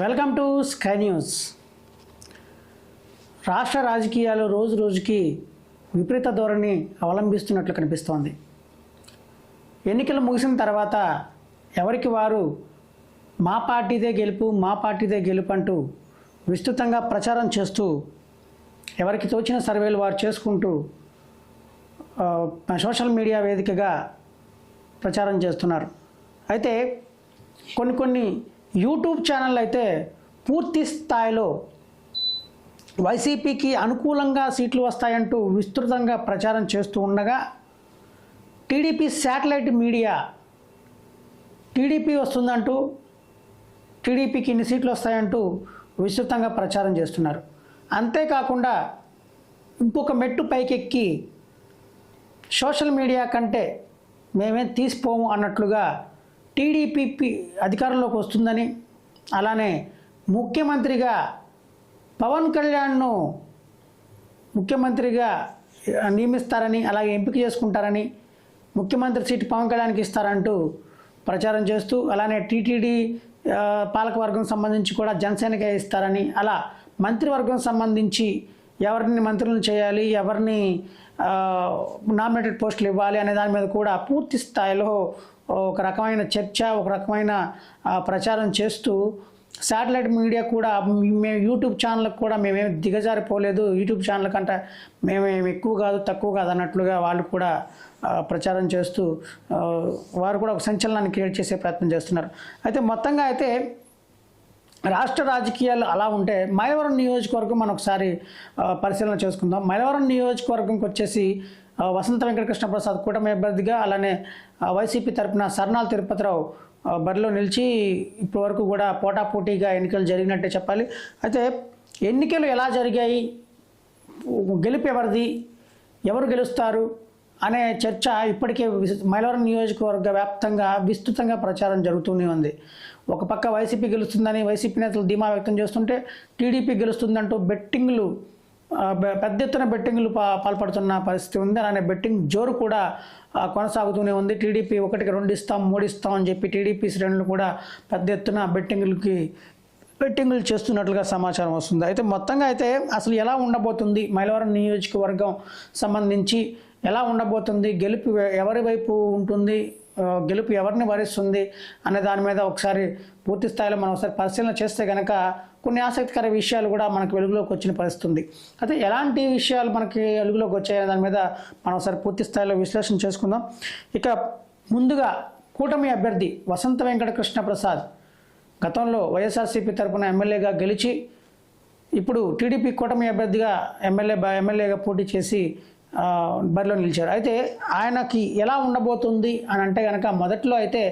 Welcome to sky news. రాష్ట్ర రాజకీయాలు రోజు రోజుకి విపరీత ధోరణి అవలంబిస్తున్నట్లు కనిపిస్తోంది. ఎన్నికలు ముగిసిన తర్వాత ఎవరికి వారు మా పార్టీదే గెలుపు మా పార్టీదే గెలుపు అంటూ విస్తృతంగా ప్రచారం చేస్తూ ఎవరికి తోచిన సర్వేలు వారు చేసుకుంటూ సోషల్ మీడియా వేదికగా ప్రచారం చేస్తున్నారు. అయితే కొన్ని కొన్ని యూట్యూబ్ ఛానల్ అయితే పూర్తి స్థాయిలో వైసీపీకి అనుకూలంగా సీట్లు వస్తాయంటూ విస్తృతంగా ప్రచారం చేస్తూ ఉండగా టీడీపీ శాటిలైట్ మీడియా టీడీపీ వస్తుందంటూ టీడీపీకి ఇన్ని సీట్లు వస్తాయంటూ విస్తృతంగా ప్రచారం చేస్తున్నారు. అంతేకాకుండా ఇంకొక మెట్టు పైకెక్కి సోషల్ మీడియా కంటే మేమేం తీసిపోము అన్నట్లుగా టీడీపీ అధికారంలోకి వస్తుందని అలానే ముఖ్యమంత్రిగా పవన్ కళ్యాణ్ను ముఖ్యమంత్రిగా నియమిస్తారని అలాగే ఎంపిక చేసుకుంటారని ముఖ్యమంత్రి సీటు పవన్ కళ్యాణ్కి ఇస్తారంటూ ప్రచారం చేస్తూ అలానే టీటీడీ పాలకవర్గం సంబంధించి కూడా జనసేనకే ఇస్తారని అలా మంత్రివర్గం సంబంధించి ఎవరిని మంత్రులను చేయాలి ఎవరిని నామినేటెడ్ పోస్టులు ఇవ్వాలి అనే దాని మీద కూడా పూర్తి స్థాయిలో ఒక రకమైన చర్చ ఒక రకమైన ప్రచారం చేస్తూ శాటిలైట్ మీడియా కూడా మేము యూట్యూబ్ ఛానల్కి కూడా మేమేమి దిగజారిపోలేదు. యూట్యూబ్ ఛానల్ కంటే మేమేమి ఎక్కువ కాదు తక్కువ కాదు అన్నట్లుగా వాళ్ళు కూడా ప్రచారం చేస్తూ వారు కూడా ఒక సంచలనాన్ని క్రియేట్ చేసే ప్రయత్నం చేస్తున్నారు. అయితే మొత్తంగా అయితే రాష్ట్ర రాజకీయాలు అలా ఉంటే మైలవరం నియోజకవర్గం మనం ఒకసారి పరిశీలన చేసుకుందాం. మైలవరం నియోజకవర్గంకి వచ్చేసి వసంత వెంకటకృష్ణ ప్రసాద్ కూటమి అభ్యర్థిగా అలానే వైసీపీ తరపున సర్నాల్ తిరుపతిరావు బరిలో నిలిచి ఇప్పటి వరకు కూడా పోటాపోటీగా ఎన్నికలు జరిగినట్టే చెప్పాలి. అయితే ఎన్నికలు ఎలా జరిగాయి? గెలుపు ఎవరిది? ఎవరు గెలుస్తారు? అనే చర్చ ఇప్పటికే మైలవరం నియోజకవర్గ వ్యాప్తంగా విస్తృతంగా ప్రచారం జరుగుతూనే ఉంది. ఒక పక్క వైసీపీ గెలుస్తుందని వైసీపీ నేతలు ధీమా వ్యక్తం చేస్తుంటే టీడీపీ గెలుస్తుందంటూ బెట్టింగ్లు పెద్ద ఎత్తున బెట్టింగ్లు పాల్పడుతున్న పరిస్థితి ఉంది. అలానే బెట్టింగ్ జోరు కూడా కొనసాగుతూనే ఉంది. టీడీపీ ఒకటికి రెండు ఇస్తాం మూడు ఇస్తాం అని చెప్పి టీడీపీ శ్రేణులు కూడా పెద్ద ఎత్తున బెట్టింగ్లకి బెట్టింగులు చేస్తున్నట్లుగా సమాచారం వస్తుంది. అయితే మొత్తంగా అయితే అసలు ఎలా ఉండబోతుంది? మైలవరం నియోజకవర్గం సంబంధించి ఎలా ఉండబోతుంది? గెలుపు ఎవరి వైపు ఉంటుంది? గెలుపు ఎవరిని వరిస్తుంది అనే దాని మీద ఒకసారి పూర్తి స్థాయిలో మనం ఒకసారి పరిశీలన చేస్తే కనుక కొన్ని ఆసక్తికర విషయాలు కూడా మనకు వెలుగులోకి వచ్చిన పరిస్థితుంది. అయితే ఎలాంటి విషయాలు మనకి వెలుగులోకి వచ్చాయనే దాని మీద మనం ఒకసారి పూర్తి స్థాయిలో విశ్లేషణ చేసుకుందాం. ఇక ముందుగా కూటమి అభ్యర్థి వసంత వెంకట కృష్ణ ప్రసాద్ గతంలో వైఎస్ఆర్సీపీ తరపున ఎమ్మెల్యేగా గెలిచి ఇప్పుడు టీడీపీ కూటమి అభ్యర్థిగా ఎమ్మెల్యే ఎమ్మెల్యేగా పోటీ చేసి బరిలో నిలిచారు. అయితే ఆయనకి ఎలా ఉండబోతుంది అని అంటే కనుక మొదట్లో అయితే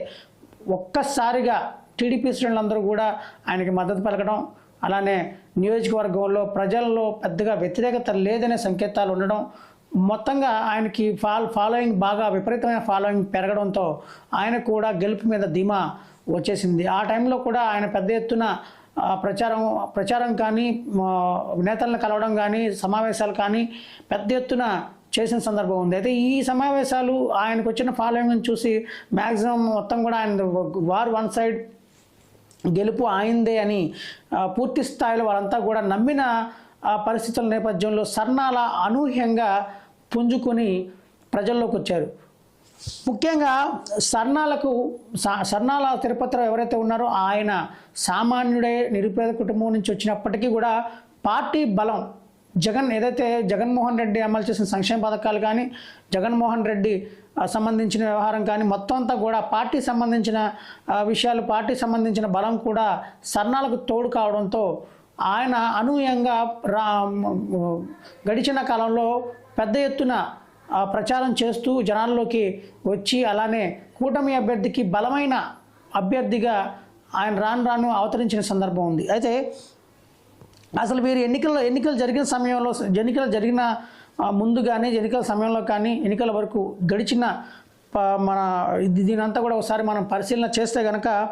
ఒక్కసారిగా టీడీపీ శ్రేణులందరూ కూడా ఆయనకి మద్దతు పలకడం అలానే నియోజకవర్గంలో ప్రజల్లో పెద్దగా వ్యతిరేకత లేదనే సంకేతాలు ఉండడం మొత్తంగా ఆయనకి ఫాల్ ఫాలోయింగ్ బాగా విపరీతమైన ఫాలోయింగ్ పెరగడంతో ఆయన కూడా గెలుపు మీద ధీమా వచ్చేసింది. ఆ టైంలో కూడా ఆయన పెద్ద ఎత్తున ప్రచారం ప్రచారం కానీ నేతలను కలవడం కానీ సమావేశాలు కానీ పెద్ద ఎత్తున చేసిన సందర్భం ఉంది. అయితే ఈ సమావేశాలు ఆయనకు వచ్చిన ఫాలోయింగ్ చూసి మ్యాక్సిమం మొత్తం కూడా ఆయన వార్ వన్ సైడ్ గెలుపు ఆయిందే అని పూర్తి స్థాయిలో వాళ్ళంతా కూడా నమ్మిన పరిస్థితుల నేపథ్యంలో సర్నాల అనూహ్యంగా పుంజుకొని ప్రజల్లోకి వచ్చారు ముఖ్యంగా సర్ణాలకు సర్ణాల తిరుపతిలో ఎవరైతే ఉన్నారో ఆయన సామాన్యుడే నిరుపేద కుటుంబం నుంచి వచ్చినప్పటికీ కూడా పార్టీ బలం జగన్ ఏదైతే జగన్మోహన్ రెడ్డి అమలు చేసిన సంక్షేమ పథకాలు కానీ జగన్మోహన్ రెడ్డి సంబంధించిన వ్యవహారం కానీ మొత్తం అంతా కూడా పార్టీ సంబంధించిన విషయాలు పార్టీ సంబంధించిన బలం కూడా సర్ణాలకు తోడు కావడంతో ఆయన అనూహ్యంగా రా గడిచిన కాలంలో పెద్ద ఎత్తున ప్రచారం చేస్తూ జనాల్లోకి వచ్చి అలానే కూటమి అభ్యర్థికి బలమైన అభ్యర్థిగా ఆయన రాను రాను అవతరించిన సందర్భం ఉంది. అయితే అసలు వీరు ఎన్నికల్లో ఎన్నికలు జరిగిన సమయంలో ఎన్నికలు జరిగిన ముందు కానీ ఎన్నికల సమయంలో కానీ ఎన్నికల వరకు గడిచిన ప- మన ఇది దీనంతా కూడా ఒకసారి మనం పరిశీలన చేస్తే కనుక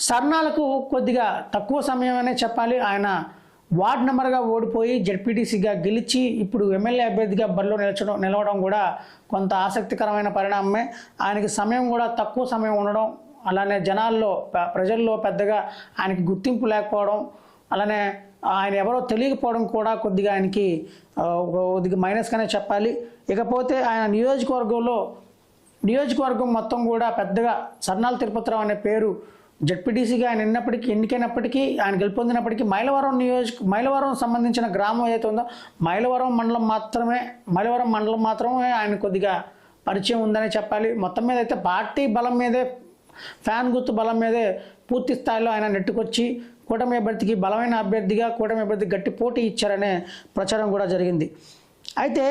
సర్ణాలకు కొద్దిగా తక్కువ సమయమనే చెప్పాలి. ఆయన వార్డ్ నెంబర్గా ఓడిపోయి జడ్పీటీసీగా గెలిచి ఇప్పుడు ఎమ్మెల్యే అభ్యర్థిగా బరిలో నిలచడం నిలవడం కూడా కొంత ఆసక్తికరమైన పరిణామమే. ఆయనకి సమయం కూడా తక్కువ సమయం ఉండడం అలానే జనాల్లో ప్రజల్లో పెద్దగా ఆయనకి గుర్తింపు లేకపోవడం అలానే ఆయన ఎవరో తెలియకపోవడం కూడా కొద్దిగా ఆయనకి కొద్దిగా మైనస్గానే చెప్పాలి. ఇకపోతే ఆయన నియోజకవర్గంలో నియోజకవర్గం మొత్తం కూడా పెద్దగా సర్నాల తిరుపతిరావు అనే పేరు జడ్పీటీసీగా ఆయన ఎన్నప్పటికీ ఎన్నికైనప్పటికీ ఆయన గెలుపొందినప్పటికీ మైలవరం నియోజక మైలవరం సంబంధించిన గ్రామం ఏదైతే ఉందో మైలవరం మండలం మాత్రమే మైలవరం మండలం మాత్రమే ఆయన కొద్దిగా పరిచయం ఉందనే చెప్పాలి. మొత్తం మీద అయితే పార్టీ బలం మీదే ఫ్యాన్ గుర్తు బలం మీదే పూర్తి స్థాయిలో ఆయన నెట్టుకొచ్చి కూటమి అభ్యర్థికి బలమైన అభ్యర్థిగా కూటమి అభ్యర్థికి గట్టి పోటీ ఇచ్చారనే ప్రచారం కూడా జరిగింది. అయితే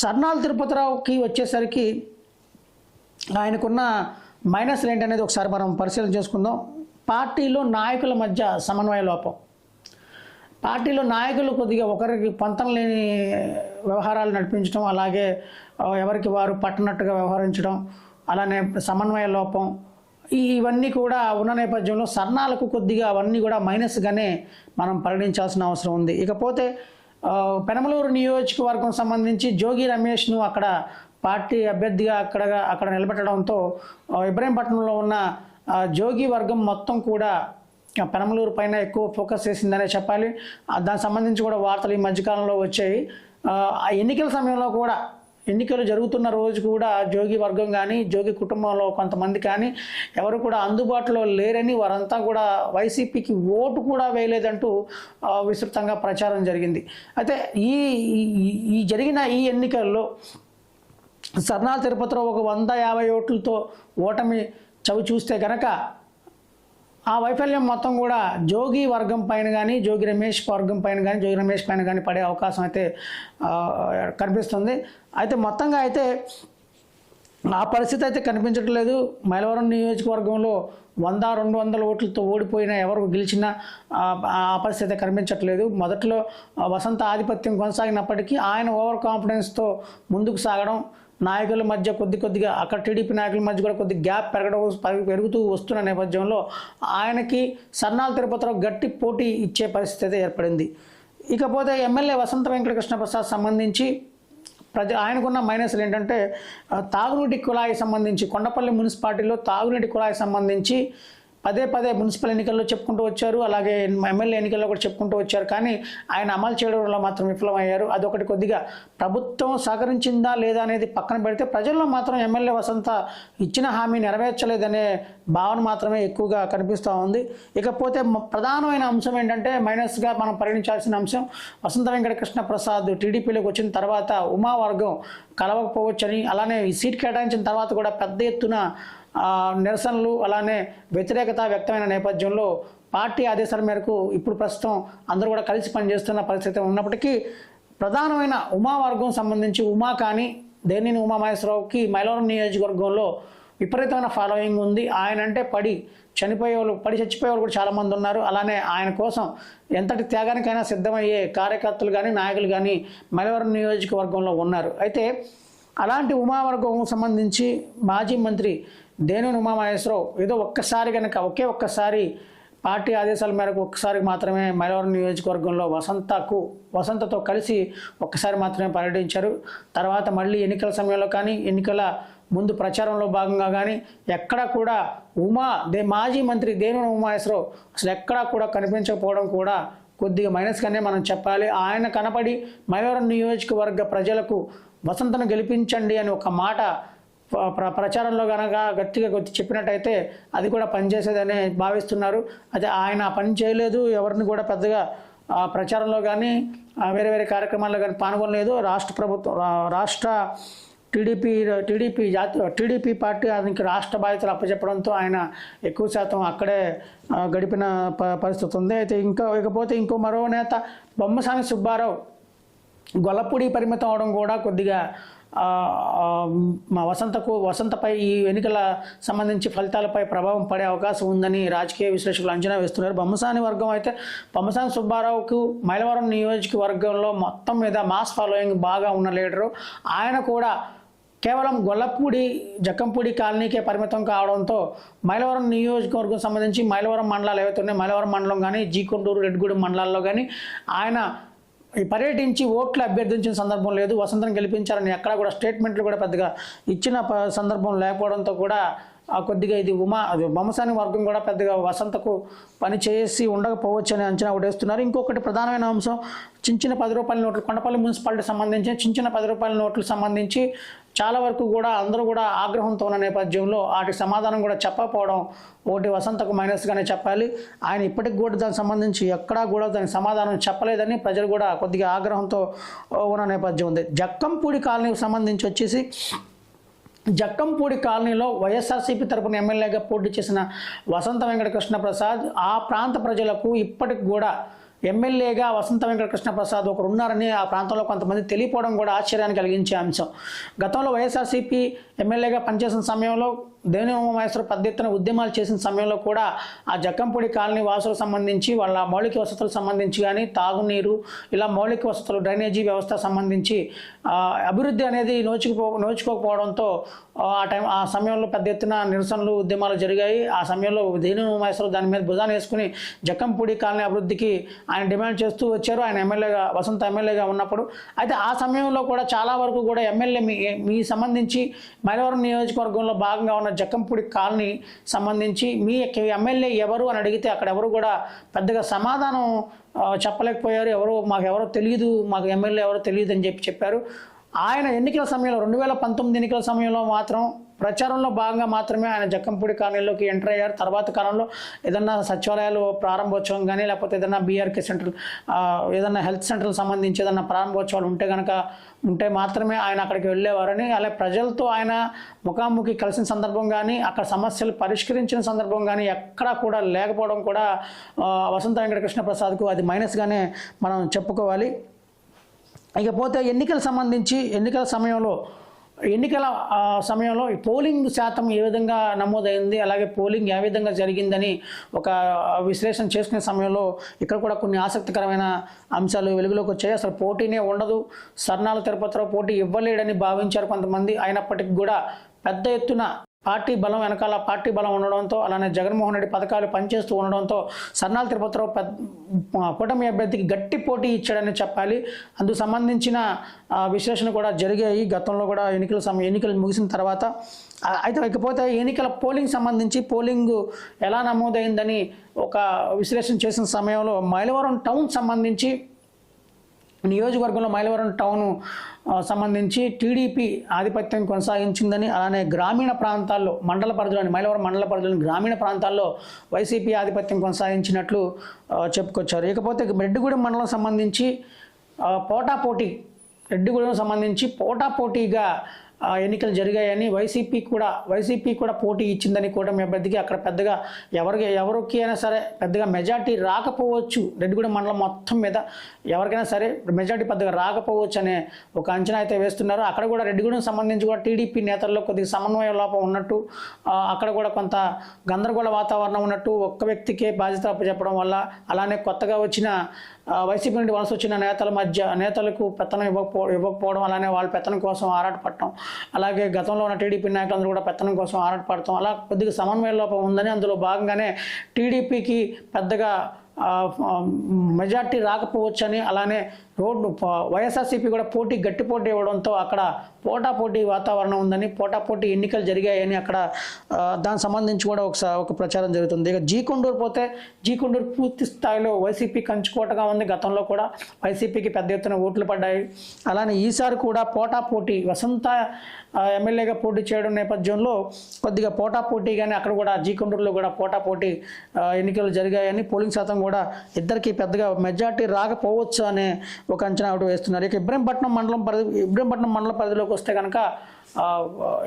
సర్నాల తిరుపతిరావుకి వచ్చేసరికి ఆయనకున్న మైనస్లు ఏంటనేది ఒకసారి మనం పరిశీలన చేసుకుందాం. పార్టీలో నాయకుల మధ్య సమన్వయ లోపం. పార్టీలో నాయకులు కొద్దిగా ఒకరికి పంతం లేని వ్యవహారాలు నడిపించడం అలాగే ఎవరికి వారు పట్టనట్టుగా వ్యవహరించడం అలానే సమన్వయ లోపం. ఇవన్నీ కూడా ఉన్న నేపథ్యంలో సర్నాలకు కొద్దిగా అవన్నీ కూడా మైనస్గానే మనం పరిగణించాల్సిన అవసరం ఉంది. ఇకపోతే పెనమలూరు నియోజకవర్గం సంబంధించి జోగి రమేష్ను అక్కడ పార్టీ అభ్యర్థిగా అక్కడ అక్కడ నిలబెట్టడంతో ఇబ్రాహీంపట్నంలో ఇబ్రహీంపట్నంలో ఉన్న జోగి వర్గం మొత్తం కూడా పెనమలూరు పైన ఎక్కువ ఫోకస్ చేసిందనే చెప్పాలి. దానికి సంబంధించి కూడా వార్తలు ఈ మధ్యకాలంలో వచ్చాయి. ఆ ఎన్నికల సమయంలో కూడా ఎన్నికలు జరుగుతున్న రోజు కూడా జోగి వర్గం కానీ జోగి కుటుంబంలో కొంతమంది కానీ ఎవరు కూడా అందుబాటులో లేరని వారంతా కూడా వైసీపీకి ఓటు కూడా వేయలేదంటూ విస్తృతంగా ప్రచారం జరిగింది. అయితే ఈ- ఈ జరిగిన ఈ ఎన్నికల్లో సర్నాల తిరుపతిలో ఒక వంద యాభై ఓట్లతో ఓటమి చవి చూస్తే కనుక ఆ వైఫల్యం మొత్తం కూడా జోగి వర్గం పైన కానీ జోగి రమేష్ వర్గం పైన కానీ జోగి రమేష్ పైన కానీ పడే అవకాశం అయితే కనిపిస్తుంది. అయితే మొత్తంగా అయితే ఆ పరిస్థితి అయితే కనిపించట్లేదు మైలవరం నియోజకవర్గంలో వంద రెండు వందల ఓట్లతో ఓడిపోయిన ఎవరు గెలిచినా ఆ, పరిస్థితి అయితే కనిపించట్లేదు. మొదట్లో వసంత ఆధిపత్యం కొనసాగినప్పటికీ ఆయన ఓవర్ కాన్ఫిడెన్స్తో ముందుకు సాగడం నాయకుల మధ్య కొద్ది కొద్దిగా అక్కడ టీడీపీ నాయకుల మధ్య కూడా కొద్ది గ్యాప్ పెరగడం పెరుగుతూ వస్తున్న నేపథ్యంలో ఆయనకి సన్నాల తిరుపతిరావు గట్టి పోటీ ఇచ్చే పరిస్థితి అయితే ఏర్పడింది. ఇకపోతే ఎమ్మెల్యే వసంత వెంకటకృష్ణ ప్రసాద్ సంబంధించి ప్రజ ఆయనకున్న మైనస్లు ఏంటంటే తాగునీటి కుళాయి సంబంధించి కొండపల్లి మున్సిపాలిటీలో తాగునీటి కుళాయి సంబంధించి పదే పదే మున్సిపల్ ఎన్నికల్లో చెప్పుకుంటూ వచ్చారు. అలాగే ఎమ్మెల్యే ఎన్నికల్లో కూడా చెప్పుకుంటూ వచ్చారు. కానీ ఆయన అమలు చేయడంలో మాత్రం విఫలమయ్యారు. అదొకటి కొద్దిగా ప్రభుత్వం సహకరించిందా లేదా అనేది పక్కన పెడితే ప్రజల్లో మాత్రం ఎమ్మెల్యే వసంత ఇచ్చిన హామీ నెరవేర్చలేదనే భావన మాత్రమే ఎక్కువగా కనిపిస్తూ ఉంది. ఇకపోతే ప్రధానమైన అంశం ఏంటంటే మైనస్గా మనం పరిగణించాల్సిన అంశం వసంత వెంకటకృష్ణ ప్రసాద్ టీడీపీలోకి వచ్చిన తర్వాత ఉమా వర్గం కలవకపోవచ్చని అలానే ఈ సీట్ కేటాయించిన తర్వాత కూడా పెద్ద ఎత్తున నిరసనలు అలానే వ్యతిరేకత వ్యక్తమైన నేపథ్యంలో పార్టీ ఆదేశాల మేరకు ఇప్పుడు ప్రస్తుతం అందరూ కూడా కలిసి పనిచేస్తున్న పరిస్థితి ఉన్నప్పటికీ ప్రధానమైన ఉమా వర్గం సంబంధించి ఉమా కానీ దేనిని ఉమామహేశ్వరరావుకి మైలవరం నియోజకవర్గంలో విపరీతమైన ఫాలోయింగ్ ఉంది. ఆయన అంటే పడి చనిపోయే వాళ్ళు పడి చచ్చిపోయే వాళ్ళు కూడా చాలామంది ఉన్నారు. అలానే ఆయన కోసం ఎంతటి త్యాగానికైనా సిద్ధమయ్యే కార్యకర్తలు కానీ నాయకులు కానీ మైలవరం నియోజకవర్గంలో ఉన్నారు. అయితే అలాంటి ఉమావర్గం సంబంధించి మాజీ మంత్రి దేనూని ఉమామహేశ్వరరావు ఏదో ఒక్కసారి కనుక ఒకే ఒక్కసారి పార్టీ ఆదేశాల మేరకు ఒక్కసారి మాత్రమే మైలవరం నియోజకవర్గంలో వసంతకు వసంతతో కలిసి ఒక్కసారి మాత్రమే పర్యటించారు. తర్వాత మళ్ళీ ఎన్నికల సమయంలో కానీ ఎన్నికల ముందు ప్రచారంలో భాగంగా కానీ ఎక్కడా కూడా ఉమా దే మాజీ మంత్రి దేనూని ఉమాయేశ్వరరావు అసలు ఎక్కడా కూడా కనిపించకపోవడం కూడా కొద్దిగా మైనస్గానే మనం చెప్పాలి. ఆయన కనపడి మైలవరం నియోజకవర్గ ప్రజలకు వసంతను గెలిపించండి అని ఒక మాట ప్రచారంలో కనుక గట్టిగా కొద్ది చెప్పినట్టయితే అది కూడా పనిచేసేదని భావిస్తున్నారు. అయితే ఆయన పని చేయలేదు ఎవరిని కూడా పెద్దగా ఆ ప్రచారంలో కానీ వేరే వేరే కార్యక్రమాల్లో కానీ పాల్గొనలేదు. రాష్ట్ర ప్రభుత్వం రాష్ట్ర టీడీపీ టీడీపీ జాతి టీడీపీ పార్టీ అతనికి రాష్ట్ర బాధ్యతలు అప్పచెప్పడంతో ఆయన ఎక్కువ శాతం అక్కడే గడిపిన ప- పరిస్థితి ఉంది. అయితే ఇంకా ఇకపోతే ఇంకో మరో నేత బొమ్మసాని సుబ్బారావు గొల్లపూడి పరిమితం అవడం కూడా కొద్దిగా మా వసంతకు వసంతపై ఈ ఎన్నికల సంబంధించి ఫలితాలపై ప్రభావం పడే అవకాశం ఉందని రాజకీయ విశ్లేషకులు అంచనా వేస్తున్నారు. బొమ్మసాని వర్గం అయితే బొమ్మసాని సుబ్బారావుకు మైలవరం నియోజకవర్గంలో మొత్తం మీద మాస్ ఫాలోయింగ్ బాగా ఉన్న లీడరు. ఆయన కూడా కేవలం గొల్లపూడి జక్కంపూడి కాలనీకే పరిమితం కావడంతో మైలవరం నియోజకవర్గం సంబంధించి మైలవరం మండలాలు ఏవైతే ఉన్నాయి మైలవరం మండలం కానీ జీకొండూరు రెడ్డిగూడెం మండలాల్లో కానీ ఆయన పర్యటించి ఓట్లు అభ్యర్థించిన సందర్భం లేదు. వసంతం గెలిపించాలని ఎక్కడా కూడా స్టేట్మెంట్లు కూడా పెద్దగా ఇచ్చిన సందర్భం లేకపోవడంతో కూడా కొద్దిగా ఇది ఉమా అది బొమ్మసాని వర్గం కూడా పెద్దగా వసంతకు పని చేసి ఉండకపోవచ్చు అని అంచనా వేస్తున్నారు ఇంకొకటి ప్రధానమైన అంశం చిన్న చిన్న పది రూపాయల నోట్లు కొండపల్లి మున్సిపాలిటీ సంబంధించి చిన్న చిన్న పది రూపాయల నోట్లు సంబంధించి చాలా వరకు కూడా అందరూ కూడా ఆగ్రహంతో ఉన్న నేపథ్యంలో వాటి సమాధానం కూడా చెప్పకపోవడం ఒకటి వసంతకు మైనస్గానే చెప్పాలి. ఆయన ఇప్పటికి కూడా దానికి సంబంధించి ఎక్కడా కూడా దానికి సమాధానం చెప్పలేదని ప్రజలు కూడా కొద్దిగా ఆగ్రహంతో ఉన్న నేపథ్యం ఉంది. జక్కంపూడి కాలనీకి సంబంధించి వచ్చేసి జక్కంపూడి కాలనీలో వైఎస్ఆర్సీపీ తరపున ఎమ్మెల్యేగా పోటీ చేసిన వసంత వెంకటకృష్ణ ప్రసాద్ ఆ ప్రాంత ప్రజలకు ఇప్పటికి కూడా ఎమ్మెల్యేగా వసంత వెంకటకృష్ణ ప్రసాద్ ఒకరు ఉన్నారని ఆ ప్రాంతంలో కొంతమంది తెలియపోవడం కూడా ఆశ్చర్యాన్ని కలిగించే అంశం. గతంలో వైఎస్ఆర్సీపీ ఎమ్మెల్యేగా పనిచేసిన సమయంలో దేని ఉమామహేశ్వర పెద్ద ఎత్తున ఉద్యమాలు చేసిన సమయంలో కూడా ఆ జక్కంపూడి కాలనీ వాసులకు సంబంధించి వాళ్ళ మౌలిక వసతులకు సంబంధించి కానీ తాగునీరు ఇలా మౌలిక వసతులు డ్రైనేజీ వ్యవస్థ సంబంధించి అభివృద్ధి అనేది నోచుకుపో నోచుకోకపోవడంతో ఆ టైం ఆ సమయంలో పెద్ద ఎత్తున నిరసనలు ఉద్యమాలు జరిగాయి. ఆ సమయంలో దేని ఉమామహేశ్వర దాని మీద భుజాన్ని వేసుకుని జక్కంపూడి కాలనీ అభివృద్ధికి ఆయన డిమాండ్ చేస్తూ వచ్చారు. ఆయన ఎమ్మెల్యేగా వసంత ఎమ్మెల్యేగా ఉన్నప్పుడు. అయితే ఆ సమయంలో కూడా చాలా వరకు కూడా ఎమ్మెల్యే మీ మీ సంబంధించి మైలవరం నియోజకవర్గంలో భాగంగా ఉన్న జక్కంపూడి కాలనీ సంబంధించి మీ ఎమ్మెల్యే ఎవరు అని అడిగితే అక్కడ ఎవరు కూడా పెద్దగా సమాధానం చెప్పలేకపోయారు. ఎవరు మాకు ఎవరో తెలియదు మాకు ఎమ్మెల్యే ఎవరో తెలియదు అని చెప్పి చెప్పారు. ఆయన ఎన్నికల సమయంలో రెండు వేల పంతొమ్మిది ఎన్నికల సమయంలో మాత్రం ప్రచారంలో భాగంగా మాత్రమే ఆయన జక్కంపూడి కాలనీలోకి ఎంటర్ అయ్యారు. తర్వాత కాలంలో ఏదన్నా సచివాలయాలు ప్రారంభోత్సవం కానీ లేకపోతే ఏదన్నా బీఆర్కే సెంటర్ ఏదన్నా హెల్త్ సెంటర్కి సంబంధించి ఏదన్నా ప్రారంభోత్సవాలు ఉంటే కనుక ఉంటే మాత్రమే ఆయన అక్కడికి వెళ్ళేవారని అలా ప్రజలతో ఆయన ముఖాముఖి కలిసిన సందర్భం కానీ అక్కడ సమస్యలు పరిష్కరించిన సందర్భం కానీ ఎక్కడా కూడా లేకపోవడం కూడా వసంత వెంకటకృష్ణ ప్రసాద్కు అది మైనస్గానే మనం చెప్పుకోవాలి. ఇకపోతే ఎన్నికల సంబంధించి ఎన్నికల సమయంలో ఎన్నికల సమయంలో ఈ పోలింగ్ శాతం ఏ విధంగా నమోదైంది అలాగే పోలింగ్ ఏ విధంగా జరిగిందని ఒక విశ్లేషణ చేసుకునే సమయంలో ఇక్కడ కూడా కొన్ని ఆసక్తికరమైన అంశాలు వెలుగులోకి వచ్చాయి. అసలు పోటీనే ఉండదు. సర్నాల తిరుపతిలో పోటీ ఇవ్వలేడని భావించారు కొంతమంది. అయినప్పటికీ కూడా పెద్ద ఎత్తున పార్టీ బలం వెనకాల పార్టీ బలం ఉండడంతో అలానే జగన్మోహన్ రెడ్డి పథకాలు పనిచేస్తూ ఉండడంతో సన్నాల తిరుపతిరావు పెద్ద కూటమి అభ్యర్థికి గట్టి పోటీ ఇచ్చాడని చెప్పాలి. అందుకు సంబంధించిన విశ్లేషణ కూడా జరిగాయి. గతంలో కూడా ఎన్నికల సమయం ఎన్నికలు ముగిసిన తర్వాత అయితే ఇకపోతే ఎన్నికల పోలింగ్ సంబంధించి పోలింగ్ ఎలా నమోదైందని ఒక విశ్లేషణ చేసిన సమయంలో మైలవరం టౌన్ సంబంధించి నియోజకవర్గంలో మైలవరం టౌన్ సంబంధించి టీడీపీ ఆధిపత్యం కొనసాగించిందని అలానే గ్రామీణ ప్రాంతాల్లో మండల పరిధిలోని మైలవరం మండల పరిధిలోని గ్రామీణ ప్రాంతాల్లో వైసీపీ ఆధిపత్యం కొనసాగించినట్లు చెప్పుకొచ్చారు. ఇకపోతే రెడ్డిగూడెం మండలం సంబంధించి పోటాపోటీ రెడ్డిగూడెం సంబంధించి పోటాపోటీగా ఎన్నికలు జరిగాయని వైసీపీ కూడా వైసీపీ కూడా పోటీ ఇచ్చిందని కూటమి అభ్యర్థికి అక్కడ పెద్దగా ఎవరికి ఎవరికి అయినా సరే పెద్దగా మెజార్టీ రాకపోవచ్చు. రెడ్డిగూడెం మండలం మొత్తం మీద ఎవరికైనా సరే మెజార్టీ పెద్దగా రాకపోవచ్చు అనే ఒక అంచనా అయితే వేస్తున్నారు. అక్కడ కూడా రెడ్డిగూడెం సంబంధించి కూడా టీడీపీ నేతల్లో కొద్దిగా సమన్వయ లోపం ఉన్నట్టు అక్కడ కూడా కొంత గందరగోళ వాతావరణం ఉన్నట్టు ఒక్క వ్యక్తికే బాధ్యత చెప్పడం వల్ల అలానే కొత్తగా వచ్చిన వైసీపీ నుండి వలస వచ్చిన నేతల మధ్య నేతలకు పెత్తనం ఇవ్వకపో ఇవ్వకపోవడం అలానే వాళ్ళ పెత్తనం కోసం ఆరాటపడటం. అలాగే గతంలో ఉన్న టీడీపీ నాయకులందరూ కూడా పెత్తనం కోసం ఆరాటపడటం. అలా కొద్దిగా సమన్వయ లోపం ఉందని అందులో భాగంగానే టీడీపీకి పెద్దగా మెజార్టీ రాకపోవచ్చని అలానే రోడ్డు వైఎస్ఆర్సీపీ కూడా పోటీ గట్టి పోటీ ఇవ్వడంతో అక్కడ పోటాపోటీ వాతావరణం ఉందని పోటాపోటీ ఎన్నికలు జరిగాయని అక్కడ దానికి సంబంధించి కూడా ఒకసారి ఒక ప్రచారం జరుగుతుంది. ఇక జీకొండూరు పోతే జీకొండూరు పూర్తి స్థాయిలో వైసీపీ కంచుకోటగా ఉంది. గతంలో కూడా వైసీపీకి పెద్ద ఎత్తున ఓట్లు పడ్డాయి. అలానే ఈసారి కూడా పోటాపోటీ వసంత ఎమ్మెల్యేగా పోటీ చేయడం నేపథ్యంలో కొద్దిగా పోటాపోటీగానే అక్కడ కూడా జీకొండూరులో కూడా పోటాపోటీ ఎన్నికలు జరిగాయని పోలింగ్ శాతం కూడా ఇద్దరికి పెద్దగా మెజార్టీ రాకపోవచ్చు అనే ఒక అంచనా ఒకటి వేస్తున్నారు. ఇక ఇబ్రహీంపట్నం మండలం పరిధి ఇబ్రహీంపట్నం మండల పరిధిలోకి వస్తే కనుక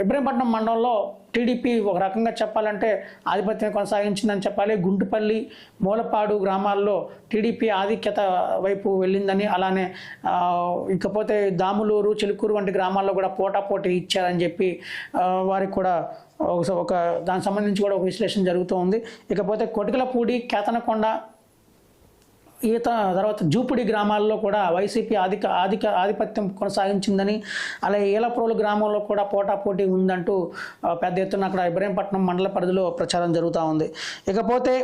ఇబ్రహీంపట్నం మండలంలో టీడీపీ ఒక రకంగా చెప్పాలంటే ఆధిపత్యం కొనసాగించిందని చెప్పాలి. గుంటుపల్లి మూలపాడు గ్రామాల్లో టీడీపీ ఆధిక్యత వైపు వెళ్ళిందని అలానే ఇకపోతే దాములూరు చిలుకూరు వంటి గ్రామాల్లో కూడా పోటాపోటీ ఇచ్చారని చెప్పి వారికి కూడా ఒక ఒక దానికి సంబంధించి కూడా ఒక విశ్లేషణ జరుగుతూ ఉంది. ఇకపోతే కొటికలపూడి కేతనకొండ ఈత తర్వాత జూపిడి గ్రామాల్లో కూడా వైసీపీ ఆధిక ఆధిక ఆధిపత్యం కొనసాగించిందని అలాగే ఏలప్రోలు గ్రామంలో కూడా పోటాపోటీ ఉందంటూ పెద్ద ఎత్తున అక్కడ ఇబ్రహీంపట్నం మండల పరిధిలో ప్రచారం జరుగుతూ ఉంది. ఇకపోతే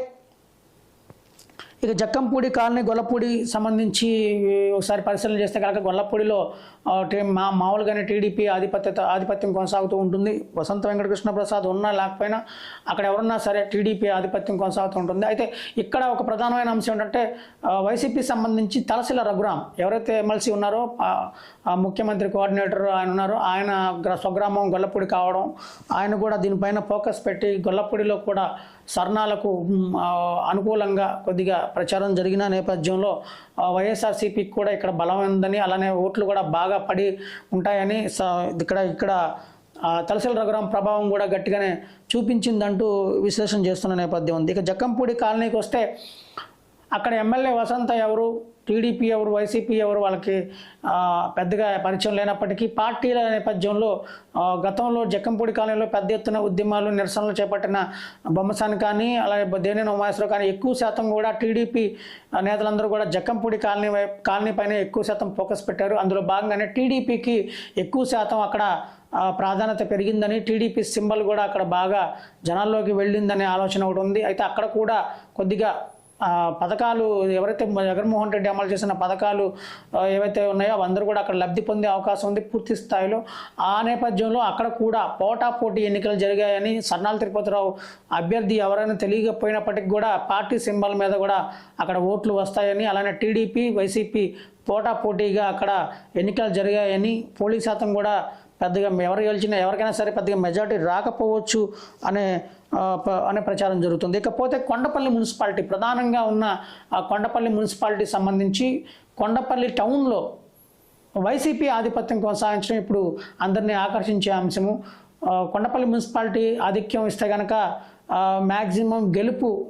ఇక జక్కంపూడి కాలనీ గొల్లపూడి సంబంధించి ఒకసారి పరిశీలన చేస్తే కనుక గొల్లపూడిలో టీ- మా మామూలుగానే టీడీపీ ఆధిపత్యత ఆధిపత్యం కొనసాగుతూ ఉంటుంది. వసంత వెంకటకృష్ణ ప్రసాద్ ఉన్నా లేకపోయినా అక్కడ ఎవరున్నా సరే టీడీపీ ఆధిపత్యం కొనసాగుతూ ఉంటుంది. అయితే ఇక్కడ ఒక ప్రధానమైన అంశం ఏంటంటే వైసీపీ సంబంధించి తలసిల రఘురాం ఎవరైతే ఎమ్మెల్సీ ఉన్నారో ముఖ్యమంత్రి కోఆర్డినేటర్ ఆయన ఉన్నారో ఆయన స్వగ్రామం గొల్లపూడి కావడం ఆయన కూడా దీనిపైన ఫోకస్ పెట్టి గొల్లపూడిలో కూడా సర్ణాలకు అనుకూలంగా కొద్దిగా ప్రచారం జరిగిన నేపథ్యంలో వైఎస్ఆర్సీపీకి కూడా ఇక్కడ బలం ఉందని అలానే ఓట్లు కూడా బాగా పడి ఉంటాయని స- ఇక్కడ ఇక్కడ తలసల రఘురాం ప్రభావం కూడా గట్టిగానే చూపించిందంటూ విశ్లేషణ చేస్తున్న నేపథ్యం ఉంది. ఇక జక్కంపూడి కాలనీకి వస్తే అక్కడ ఎమ్మెల్యే వసంత ఎవరు? టీడీపీ ఎవరు వైసీపీ ఎవరు వాళ్ళకి పెద్దగా పరిచయం లేనప్పటికీ పార్టీల నేపథ్యంలో గతంలో జక్కంపూడి కాలనీలో పెద్ద ఎత్తున ఉద్యమాలు నిరసనలు చేపట్టిన బొమ్మసాని కానీ అలాగే దేనేని ఉమాయేశ్వరరావు కానీ ఎక్కువ శాతం కూడా టీడీపీ నేతలందరూ కూడా జక్కంపూడి కాలనీ కాలనీ పైన ఎక్కువ శాతం ఫోకస్ పెట్టారు. అందులో భాగంగానే టీడీపీకి ఎక్కువ శాతం అక్కడ ప్రాధాన్యత పెరిగిందని టీడీపీ సింబల్ కూడా అక్కడ బాగా జనాల్లోకి వెళ్ళిందనే ఆలోచన ఒకటి ఉంది. అయితే అక్కడ కూడా కొద్దిగా పథకాలు ఎవరైతే జగన్మోహన్ రెడ్డి అమలు చేసిన పథకాలు ఏవైతే ఉన్నాయో అవందరూ కూడా అక్కడ లబ్ధి పొందే అవకాశం ఉంది పూర్తి స్థాయిలో. ఆ నేపథ్యంలో అక్కడ కూడా పోటాపోటీ ఎన్నికలు జరిగాయని సన్నాల తిరుపతిరావు అభ్యర్థి ఎవరైనా తెలియకపోయినప్పటికీ కూడా పార్టీ సింబల్ మీద కూడా అక్కడ ఓట్లు వస్తాయని అలానే టీడీపీ వైసీపీ పోటాపోటీగా అక్కడ ఎన్నికలు జరిగాయని పోలింగ్ శాతం కూడా పెద్దగా ఎవరు గెలిచినా ఎవరికైనా సరే పెద్దగా మెజారిటీ రాకపోవచ్చు అనే అనే ప్రచారం జరుగుతుంది. ఇకపోతే కొండపల్లి మున్సిపాలిటీ ప్రధానంగా ఉన్న ఆ కొండపల్లి మున్సిపాలిటీ సంబంధించి కొండపల్లి టౌన్లో వైసీపీ ఆధిపత్యం కొనసాగించడం ఇప్పుడు అందరినీ ఆకర్షించే అంశము. కొండపల్లి మున్సిపాలిటీ ఆధిక్యం ఇస్తే కనుక మ్యాక్సిమం గెలుపు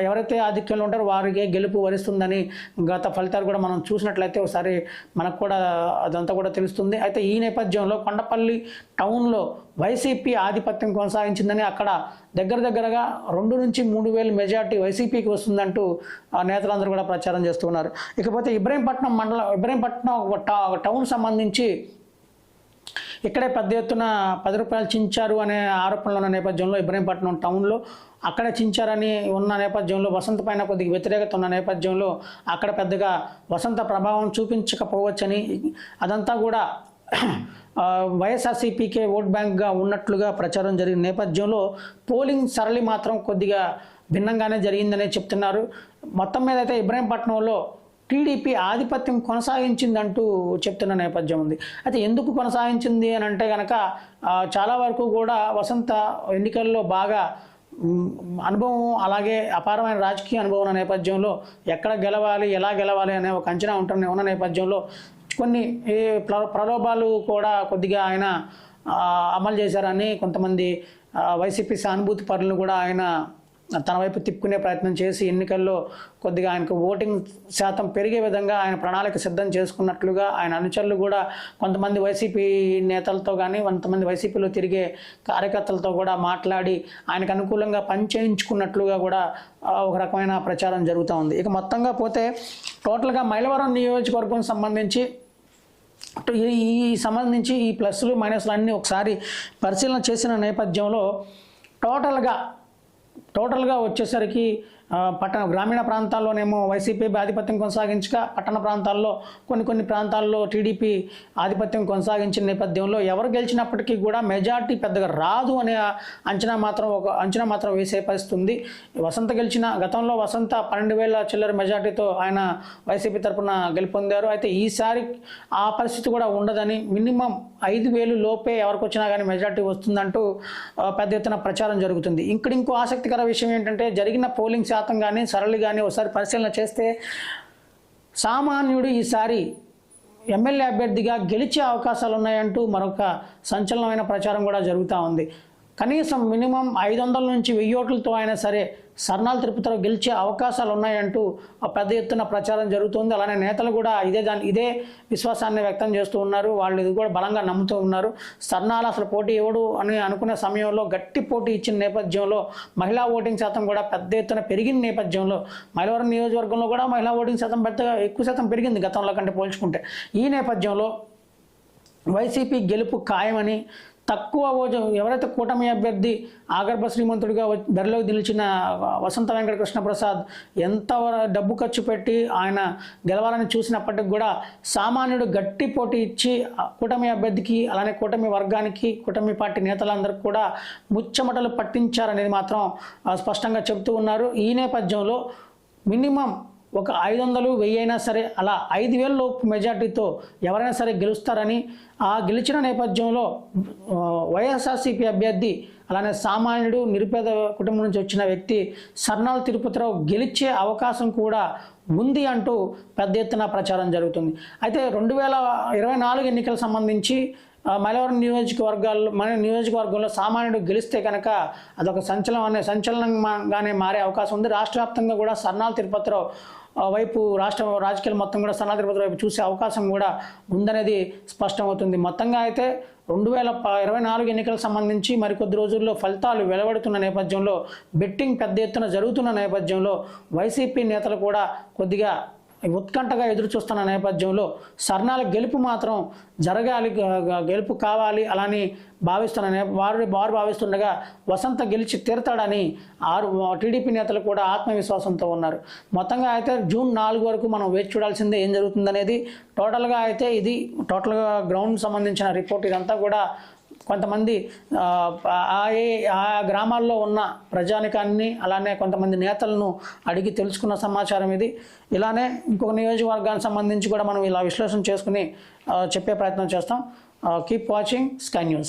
ఎవరైతే ఆధిక్యంలో ఉంటారో వారికి గెలుపు వరిస్తుందని గత ఫలితాలు కూడా మనం చూసినట్లయితే ఒకసారి మనకు కూడా అదంతా కూడా తెలుస్తుంది. అయితే ఈ నేపథ్యంలో కొండపల్లి టౌన్లో వైసీపీ ఆధిపత్యం కొనసాగించిందని అక్కడ దగ్గర దగ్గరగా రెండు నుంచి మూడు వేలు మెజార్టీ వైసీపీకి వస్తుందంటూ నేతలందరూ కూడా ప్రచారం చేస్తున్నారు. ఇకపోతే ఇబ్రహీంపట్నం మండలం ఇబ్రహీంపట్నం ఒక టా- టౌన్ సంబంధించి ఇక్కడే పెద్ద ఎత్తున పది రూపాయలు చించారు అనే ఆరోపణలు ఉన్న నేపథ్యంలో ఇబ్రహీంపట్నం టౌన్లో అక్కడే చించారని ఉన్న నేపథ్యంలో వసంత పైన కొద్దిగా వ్యతిరేకత ఉన్న నేపథ్యంలో అక్కడ పెద్దగా వసంత ప్రభావం చూపించకపోవచ్చని అదంతా కూడా వైఎస్ఆర్సీపీకే ఓట్ బ్యాంక్గా ఉన్నట్లుగా ప్రచారం జరిగిన నేపథ్యంలో పోలింగ్ సరళి మాత్రం కొద్దిగా భిన్నంగానే జరిగిందనే చెప్తున్నారు. మొత్తం మీద అయితే ఇబ్రహీంపట్నంలో టీడీపీ ఆధిపత్యం కొనసాగించిందంటూ చెప్తున్న నేపథ్యం ఉంది. అయితే ఎందుకు కొనసాగించింది అని అంటే కనుక చాలా వరకు కూడా వసంత ఎన్నికల్లో బాగా అనుభవం అలాగే అపారమైన రాజకీయ అనుభవం ఉన్న నేపథ్యంలో ఎక్కడ గెలవాలి ఎలా గెలవాలి అనే ఒక అంచనా ఉంటున్న ఉన్న నేపథ్యంలో కొన్ని ప్ర- ప్రలోభాలు కూడా కొద్దిగా ఆయన అమలు చేశారని కొంతమంది వైసీపీ సానుభూతి పరులను కూడా ఆయన తన వైపు తిప్పుకునే ప్రయత్నం చేసి ఎన్నికల్లో కొద్దిగా ఆయనకు ఓటింగ్ శాతం పెరిగే విధంగా ఆయన ప్రణాళిక సిద్ధం చేసుకున్నట్లుగా ఆయన అనుచరులు కూడా కొంతమంది వైసీపీ నేతలతో కానీ కొంతమంది వైసీపీలో తిరిగే కార్యకర్తలతో కూడా మాట్లాడి ఆయనకు అనుకూలంగా పనిచేయించుకున్నట్లుగా కూడా ఒక రకమైన ప్రచారం జరుగుతూ ఉంది. ఇక మొత్తంగా పోతే టోటల్గా మైలవరం నియోజకవర్గం సంబంధించి ఈ సంబంధించి ఈ ప్లస్లు మైనస్లు అన్నీ ఒకసారి పరిశీలన చేసిన నేపథ్యంలో టోటల్గా టోటల్గా వచ్చేసరికి పట్టణ గ్రామీణ ప్రాంతాల్లోనేమో వైసీపీ ఆధిపత్యం కొనసాగించగా పట్టణ ప్రాంతాల్లో కొన్ని కొన్ని ప్రాంతాల్లో టీడీపీ ఆధిపత్యం కొనసాగించిన నేపథ్యంలో ఎవరు గెలిచినప్పటికీ కూడా మెజార్టీ పెద్దగా రాదు అనే అంచనా మాత్రం ఒక అంచనా మాత్రం వేసే పరిస్థితుంది. వసంత గెలిచిన గతంలో వసంత పన్నెండు వేల చిల్లర మెజార్టీతో ఆయన వైసీపీ తరఫున గెలుపొందారు. అయితే ఈసారి ఆ పరిస్థితి కూడా ఉండదని మినిమం ఐదు వేలు లోపే ఎవరికి వచ్చినా కానీ మెజార్టీ వస్తుందంటూ పెద్ద ఎత్తున ప్రచారం జరుగుతుంది. ఇక్కడ ఇంకో ఆసక్తికర విషయం ఏంటంటే జరిగిన పోలింగ్ శాతం కానీ సరళి కానీ ఒకసారి పరిశీలన చేస్తే సామాన్యుడు ఈసారి ఎమ్మెల్యే అభ్యర్థిగా గెలిచే అవకాశాలు ఉన్నాయంటూ మరొక సంచలనమైన ప్రచారం కూడా జరుగుతూ ఉంది. కనీసం మినిమం ఐదు వందల నుంచి వెయ్యి ఓట్లతో అయినా సరే సర్నాలు తిరుపతిలో గెలిచే అవకాశాలు ఉన్నాయంటూ ఆ పెద్ద ఎత్తున ప్రచారం జరుగుతుంది. అలానే నేతలు కూడా ఇదే దాని ఇదే విశ్వాసాన్ని వ్యక్తం చేస్తూ ఉన్నారు. వాళ్ళు ఇది కూడా బలంగా నమ్ముతూ ఉన్నారు. సర్నాలు అసలు పోటీ ఎవడు అని అనుకునే సమయంలో గట్టి పోటీ ఇచ్చిన నేపథ్యంలో మహిళా ఓటింగ్ శాతం కూడా పెద్ద ఎత్తున పెరిగిన నేపథ్యంలో మైలవరం నియోజకవర్గంలో కూడా మహిళా ఓటింగ్ శాతం పెద్దగా ఎక్కువ శాతం పెరిగింది గతంలో కంటే పోల్చుకుంటే. ఈ నేపథ్యంలో వైసీపీ గెలుపు ఖాయమని తక్కువ ఓజు ఎవరైతే కూటమి అభ్యర్థి ఆగర్భ శ్రీమంతుడిగా వ- బరిలోకి నిలిచిన వసంత వెంకట కృష్ణ ప్రసాద్ ఎంత డబ్బు ఖర్చు పెట్టి ఆయన గెలవాలని చూసినప్పటికి కూడా సామాన్యుడు గట్టి పోటీ ఇచ్చి కూటమి అభ్యర్థికి అలానే కూటమి వర్గానికి కూటమి పార్టీ నేతలందరికీ కూడా ముచ్చమటలు పట్టించారనేది మాత్రం స్పష్టంగా చెబుతూ ఉన్నారు. ఈ నేపథ్యంలో మినిమం ఒక ఐదు వందలు వెయ్యి అయినా సరే అలా ఐదు వేల లోపు మెజార్టీతో ఎవరైనా సరే గెలుస్తారని ఆ గెలిచిన నేపథ్యంలో వైఎస్ఆర్సీపీ అభ్యర్థి అలానే సామాన్యుడు నిరుపేద కుటుంబం నుంచి వచ్చిన వ్యక్తి సర్నాల తిరుపతిరావు గెలిచే అవకాశం కూడా ఉంది అంటూ పెద్ద ఎత్తున ప్రచారం జరుగుతుంది. అయితే రెండు వేల ఇరవై నాలుగు ఎన్నికలకు సంబంధించి మలవరం నియోజకవర్గాల్లో మన నియోజకవర్గంలో సామాన్యుడు గెలిస్తే కనుక అదొక సంచలనం అనే సంచలనంగానే మారే అవకాశం ఉంది. రాష్ట్ర వ్యాప్తంగా కూడా సర్నాల తిరుపతిలో వైపు రాష్ట్ర రాజకీయాలు మొత్తం కూడా సర్నాల తిరుపతి వైపు చూసే అవకాశం కూడా ఉందనేది స్పష్టమవుతుంది. మొత్తంగా అయితే రెండు వేల ఇరవై నాలుగు ఎన్నికలకు సంబంధించి మరికొద్ది రోజుల్లో ఫలితాలు వెలువడుతున్న నేపథ్యంలో బెట్టింగ్ పెద్ద ఎత్తున జరుగుతున్న నేపథ్యంలో వైసీపీ నేతలు కూడా కొద్దిగా ఉత్కంఠగా ఎదురు చూస్తున్న నేపథ్యంలో సర్నాల గెలుపు మాత్రం జరగాలి గెలుపు కావాలి అలాని భావిస్తున్న వారు వారు భావిస్తుండగా వసంత గెలిచి తీరతాడని ఆరు టీడీపీ నేతలు కూడా ఆత్మవిశ్వాసంతో ఉన్నారు. మొత్తంగా అయితే జూన్ నాలుగు వరకు మనం వేచి చూడాల్సిందే ఏం జరుగుతుందనేది టోటల్గా అయితే ఇది టోటల్గా గ్రౌండ్ సంబంధించిన రిపోర్ట్ ఇదంతా కూడా కొంతమంది ఆ, ఆ గ్రామాల్లో ఉన్న ప్రజానికాన్ని అలానే కొంతమంది నేతలను అడిగి తెలుసుకున్న సమాచారం ఇది. ఇలానే ఇంకొక నియోజకవర్గానికి సంబంధించి కూడా మనం ఇలా విశ్లేషణ చేసుకుని చెప్పే ప్రయత్నం చేస్తాం. Keep watching sky news